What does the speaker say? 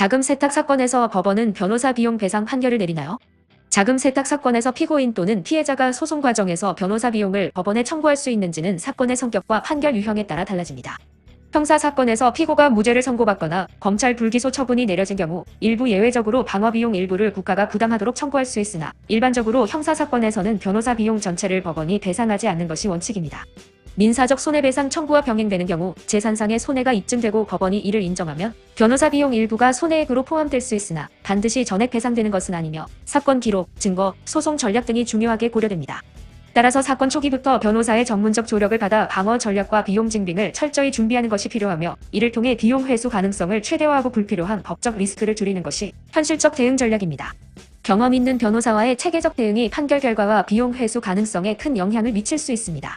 자금 세탁 사건에서 법원은 변호사 비용 배상 판결을 내리나요? 자금 세탁 사건에서 피고인 또는 피해자가 소송 과정에서 변호사 비용을 법원에 청구할 수 있는지는 사건의 성격과 판결 유형에 따라 달라집니다. 형사 사건에서 피고가 무죄를 선고받거나 검찰 불기소 처분이 내려진 경우 일부 예외적으로 방어 비용 일부를 국가가 부담하도록 청구할 수 있으나 일반적으로 형사 사건에서는 변호사 비용 전체를 법원이 배상하지 않는 것이 원칙입니다. 민사적 손해배상 청구가 병행되는 경우 재산상의 손해가 입증되고 법원이 이를 인정하면 변호사 비용 일부가 손해액으로 포함될 수 있으나 반드시 전액 배상되는 것은 아니며 사건 기록, 증거, 소송 전략 등이 중요하게 고려됩니다. 따라서 사건 초기부터 변호사의 전문적 조력을 받아 방어 전략과 비용 증빙을 철저히 준비하는 것이 필요하며 이를 통해 비용 회수 가능성을 최대화하고 불필요한 법적 리스크를 줄이는 것이 현실적 대응 전략입니다. 경험 있는 변호사와의 체계적 대응이 판결 결과와 비용 회수 가능성에 큰 영향을 미칠 수 있습니다.